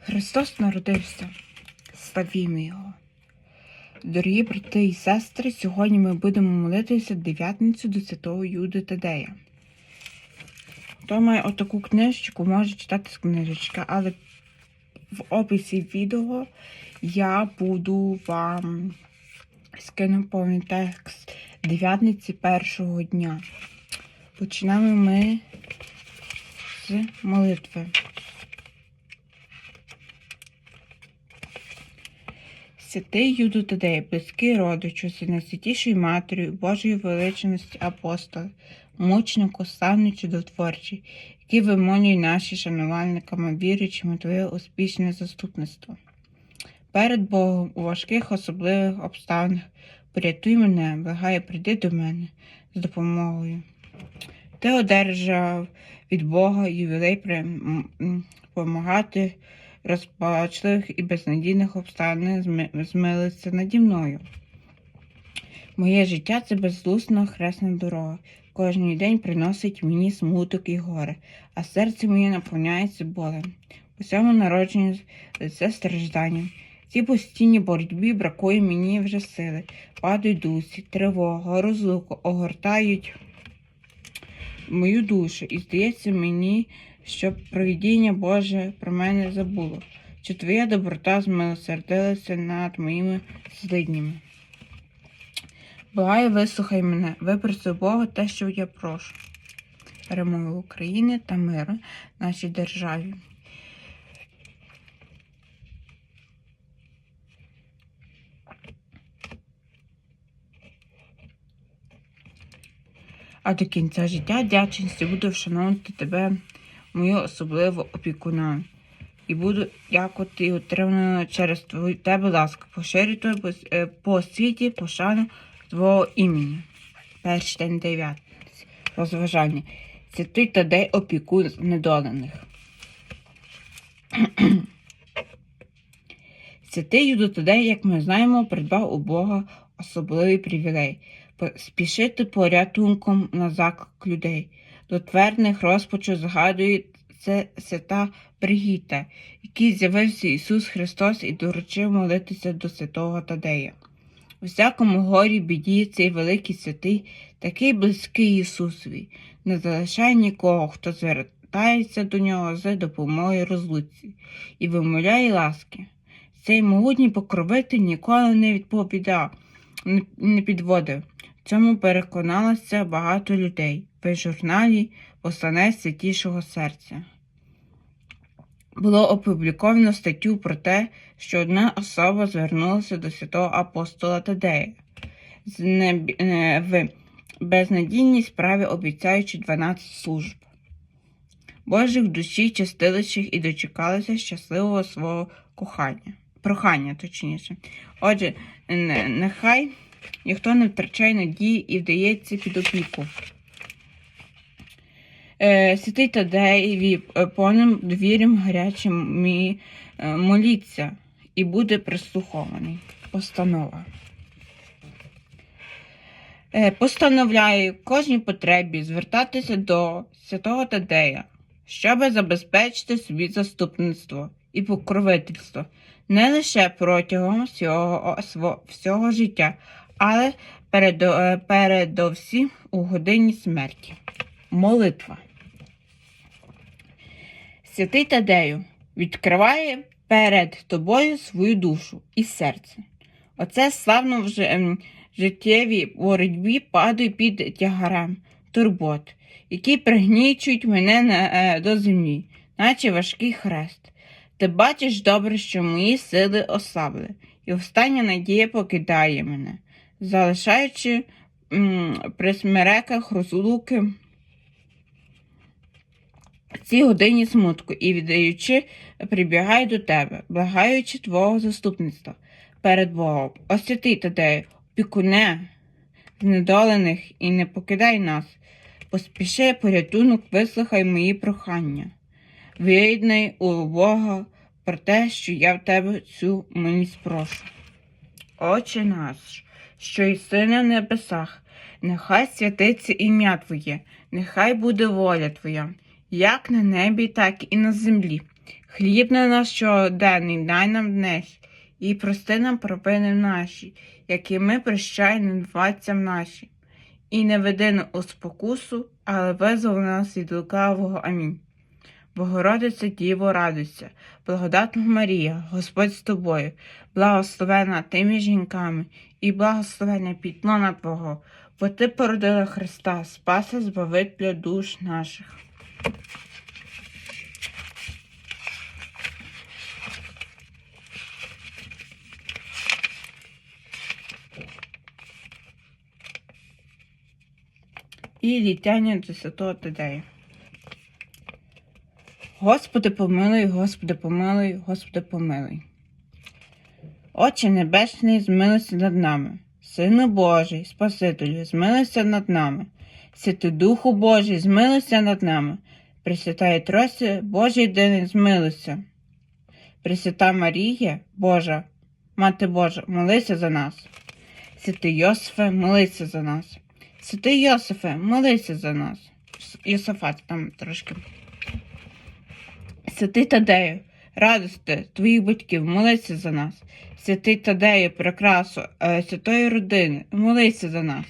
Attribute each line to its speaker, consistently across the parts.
Speaker 1: Христос народився. Славімо Його. Дорогі брати і сестри, сьогодні ми будемо молитися дев'ятницю до святого Юди Тадея. Хто має отаку книжечку, може читати з книжечки, але в описі відео я буду вам скину повний текст дев'ятниці першого дня. Починаємо ми з молитви. Святий Юду Тадей, близький родичу, з найсвятішою матір'ю Божої величності апостол, мучнику, славний чудотворчий, який вимолює наші шанувальниками, вірячими Твоє успішне заступництво. Перед Богом у важких особливих обставинах порятуй мене, благає, прийди до мене з допомогою. Ти одержав від Бога ювілей допомагати розпачливих і безнадійних обставинах зми- змилиться наді мною. Моє життя це безлусна хресна дорога. Кожний день приносить мені смуток і горе, а серце моє наповняється болем. У цьому народженні це страждання. Цій постійній боротьбі бракує мені вже сили. Падають дусі, тривога, розлука огортають мою душу, і здається мені, що провідіння Боже про мене забуло, що твоя доброта змилосердилася над моїми злиднями. Благаю, вислухай мене, випроси Бога те, що я прошу. Перемоги України та миру нашій державі. А до кінця життя вдячності буду вшановувати тебе, мою особливу опікуна. І буду дякувати отримано через твою тебе ласку. Поширюй по, е, світі пошану твого імені. Перший день дев'ятниці. Розважання. Святий Тадей опікун недолених. Святий Юдо Тадей, як ми знаємо, придбав у Бога особливий привілей спішити порятунком на заклик людей. До твердних розпачу згадує це свята Бригіта, який з'явився Ісус Христос і доручив молитися до святого Тадея. У всякому горі біді цей великий святий, такий близький Ісусові, не залишає нікого, хто звертається до нього за допомогою розлуці і вимоляє ласки. Цей могутній покровитель ніколи не відповідав, не підводив. В цьому переконалося багато людей в журналі Посланець Святішого Серця. Було опубліковано статтю про те, що одна особа звернулася до святого апостола Тадея е, в безнадійній справі, обіцяючи 12 служб. Божих душі частилищих і дочекалися щасливого свого кохання, прохання, точніше. Отже, нехай ніхто не втрачає надії і вдається під опіку. Е, Святий Тадеєві е, повним довір'ям гарячим мі, е, моліться і буде прислухований. Постанова. Постановляю кожній потребі звертатися до святого Тадея, щоб забезпечити собі заступництво і покровительство не лише протягом всього, всього життя, але передо- передовсім у годині смерті. Молитва. Святий Тадею відкриває перед тобою свою душу і серце. Оце славно в ем, життєвій боротьбі падаю під тягарем турбот, які пригнічують мене е, до землі, наче важкий хрест. Ти бачиш добре, що мої сили ослабли, і остання надія покидає мене, залишаючи при смереках розлуки цій годині смутку і віддаючи, прибігаю до тебе, благаючи твого заступництва перед Богом. Освяти Тадею, пікуне знедолених і не покидай нас. Поспіши порятунок, вислухай мої прохання. Виєднай у Бога про те, що я в тебе цю милість прошу. Отче наш, що єси на небесах, нехай святиться ім'я Твоє, нехай буде воля Твоя, як на небі, так і на землі. Хліб на наш щоденний дай нам днес, і прости нам провини наші, які ми прощаємо винуватцям наші. І не веди нас у спокусу, але визволи нас від лукавого. Амінь. Богородице Діво, радуйся, благодатна Марія, Господь з тобою, благословена ти між жінками, і благословене пітлона Твого, бо Ти породила Христа, спаси збавителя душ наших. І до Святого Тадея. Господи помилуй, Господи помилуй, Господи помилуй. Отче Небесний, змилися над нами. Сину Божий, Спасителю, змилися над нами. Святий Духу Божий, змилися над нами. Пресвятає Тросі, Божий день змилися. Пресвята Марія, Божа, Мати Божа, молися за нас. Святий Йосифе, молися за нас. Святий Йосифе, молися за нас. Йосифат там трошки. Святий Тадею, радости твоїх батьків, молися за нас. Святий Тадею, прикрасу е, святої родини, молися за нас.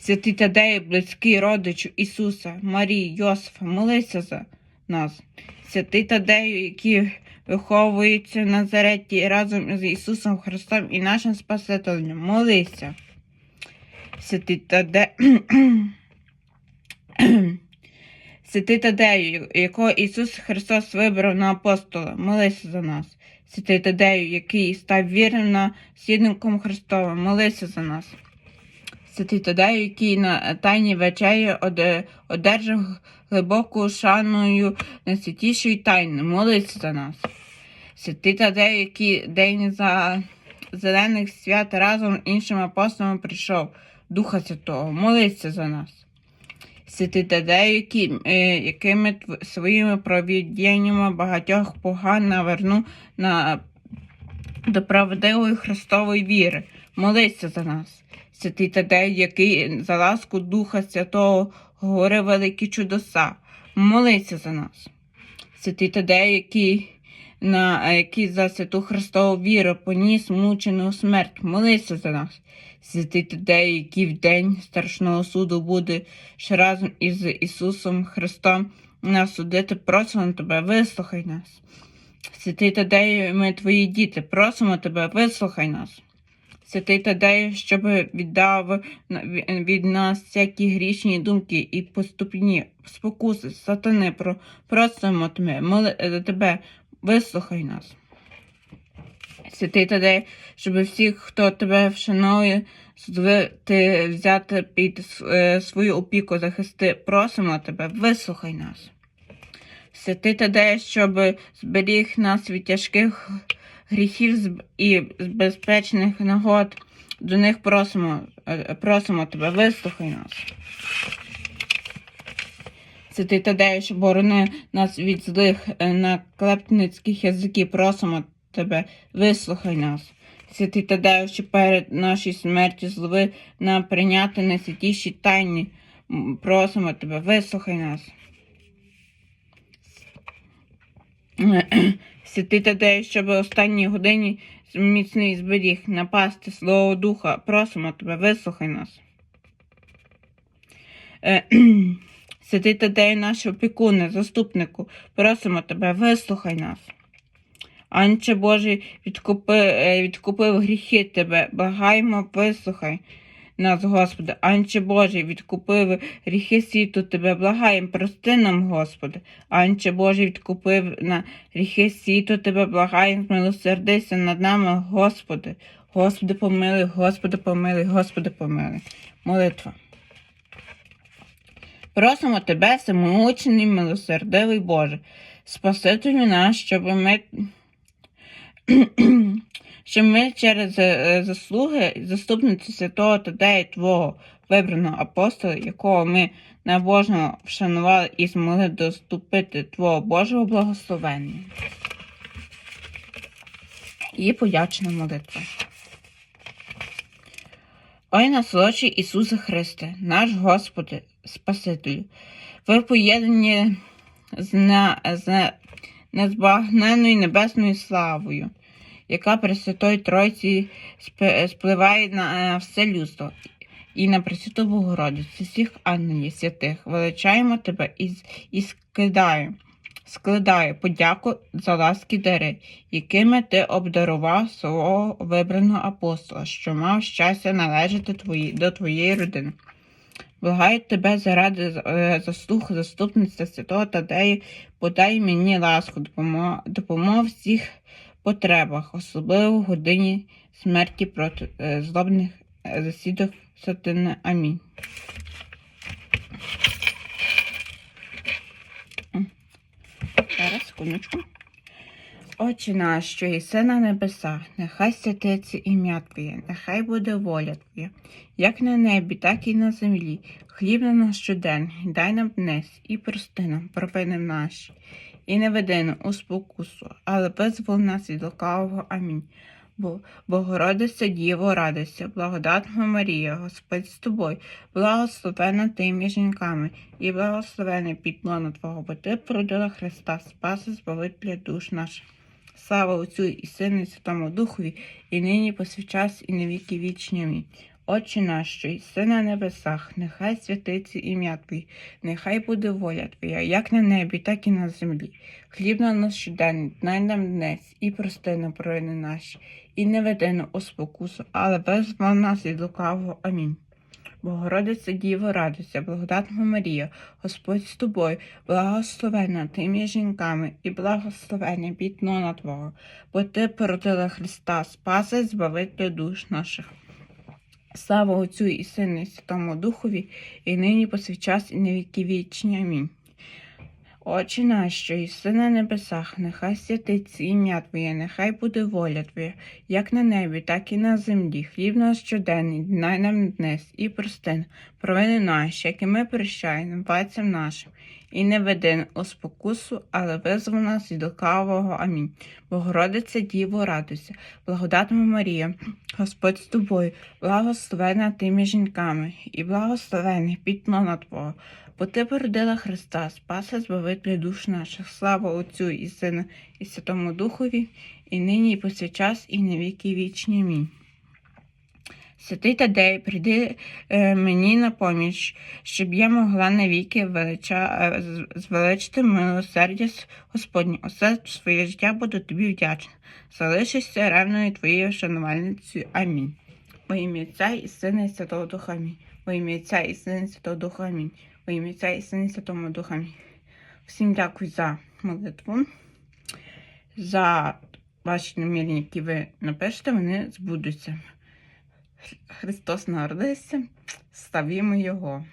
Speaker 1: Святий Тадею, близький родичу Ісуса, Марії, Йосифа, молися за нас. Святий Тадею, який виховується в Назареті разом з Ісусом Христом і нашим Спасителем, молися. Святий Таде... Святий Тадею, якого Ісус Христос вибрав на апостола, молися за нас. Святий Тадею, який став вірним на слідником Христовим, молися за нас. Святий Тадею, який на тайній вечері одержав глибоку шаною найсвятішої тайни, молися за нас. Святий Тадею, який день за зелених свят разом з іншими апостолами прийшов, Духа Святого, молися за нас. Святий Тадею, які, е, якими своїми провідіннями багатьох поган навернув на, до правдивої Христової віри. Молися за нас. Святий Тадею, який за ласку Духа Святого говорив великі чудеса. Молися за нас. Святий Тадею, який, на, який за святу Христову віру поніс мучену смерть. Молися за нас. Святий Тадею, який в день страшного суду буде ще разом із Ісусом Христом нас судити, просимо тебе, вислухай нас. Святий Тадею, ми твої діти, просимо тебе, вислухай нас. Святий Тадею, щоб віддав від нас всякі грішні думки і поступні спокуси, сатани, про, просимо е, тебе, вислухай нас. Святий Тадей, щоб всіх, хто тебе вшановує, ти взяти під е, свою опіку захисти, просимо тебе, вислухай нас. Святий Тадей, щоб зберіг нас від тяжких гріхів і безпечних нагод, до них просимо, е, просимо тебе, вислухай нас. Святий Тадею, що борони нас від злих е, наклепницьких язиків, просимо тебе, вислухай нас. Святий Тадею, що перед нашою смертю злови нам прийняти найсвятіші тайні, просимо тебе, вислухай нас. Святий Тадею, щоб останній годині міцний зберіг напасти Слово Духа, просимо тебе, вислухай нас. Е, Святий Тадею, наш опікуне, заступнику, просимо тебе, вислухай нас. Анче Божий, відкупи, е, відкупив гріхи тебе, благаємо, вислухай нас, Господи. Анче Божий, відкупив гріхи світу тебе, благаємо, прости нам, Господи. Анче Божий, відкупив на гріхи світу тебе, благаємо, милосердися над нами, Господи. Господи, помилуй, Господи, помилуй, Господи, помилуй. Молитва. Просимо тебе, всемогутній, милосердивий Боже, Спасителю наш, щоб ми, щоб ми через е, заслуги заступниці святого Тадея Твого вибраного апостола, якого ми набожно вшанували і змогли доступити Твого Божого благословення. І подячна молитва. Ой насолодший Ісусе Христе, наш Господи, Спасителю, ви поєднані з, на, з незбагненною небесною славою, яка Пресвятої Тройці спливає на е, все людство. І на Пресвяту Богородицю, всіх ангелів святих, величаємо тебе і, і скидаю, складаю подяку за ласки дари, якими ти обдарував свого вибраного апостола, що мав щастя належати твої, до твоєї родини. Благаю тебе заради е, заслуг заступництва святого Тадею, подай мені ласку, допомог, допомог всіх потребах, особливо в годині смерті проти е, злобних е, засідок сатани. Амінь. Зараз, секундочку. Отче наш, що єси на небесах, нехай святиться ім'я Твоє, нехай буде воля Твоя, як на небі, так і на землі. Хліб на наш щоденний, дай нам днес і прости нам провини наші, і не веди у спокусу, але визволи нас від лукавого. Амінь. Бо Богородиця Діво, радуйся, благодатна Марія, Господь з тобою, благословена ти між жінками, і благословене пітло Твого, бо ти породила Христа, спаси, збавителя душ наших. Слава Отцю і Сину і Святому Духові, і нині посвячас, і на віки вічні. Амінь. Отче наш, єси на небесах, нехай святиться ім'я Твоє, нехай буде воля Твоя, як на небі, так і на землі. Хліб на наш щоденний, дай нам днес, і прости нам провини наші, і не веди нас у спокусу, але визвол нас від лукавого. Амінь. Богородиця Діво, радуйся, благодатна Марія, Господь з тобою, благословена ти між жінками, і благословення пітно Твого, бо ти породила Христа, спаси, збавителя душ наших. Слава Отцю і Сину і Святому Духові, і нині посвячас, і на віки вічні. Амінь. Отче наш, що єси на небесах, нехай святиться ім'я Твоє, нехай буде воля Твоя, як на небі, так і на землі. Хліб наш щоденний, дай нам днес і прости провини наші, як і ми прощаємо братцям нашим. І не веди у спокусу, але визвол нас від лукавого. Амінь. Богородиця Діво, радуйся, благодатна Марія, Господь з тобою, благословена ти між жінками, і благословений пітно Твого, бо ти породила Христа, спаса збавителя душ наших. Слава Отцю і Сину, і Святому Духові, і нині, і повсякчас, і на віки вічні. Амінь. Святий Тадей, прийди е, мені на поміч, щоб я могла навіки велича, е, звеличити милосердя Господнє. Усе своє життя буду тобі вдячна. Залишишся ревною твоєю шанувальницею. Амінь. Во ім'я Отця і Сина і Святого Духа. Амінь. Во ім'я Отця і Сина і Святого Духа. Амінь. Во ім'я Отця і Сина і Святого Духа. Амінь. Всім дякую за молитву, за ваші намірення, які ви напишете, вони збудуться. Христос народився, ставімо Його.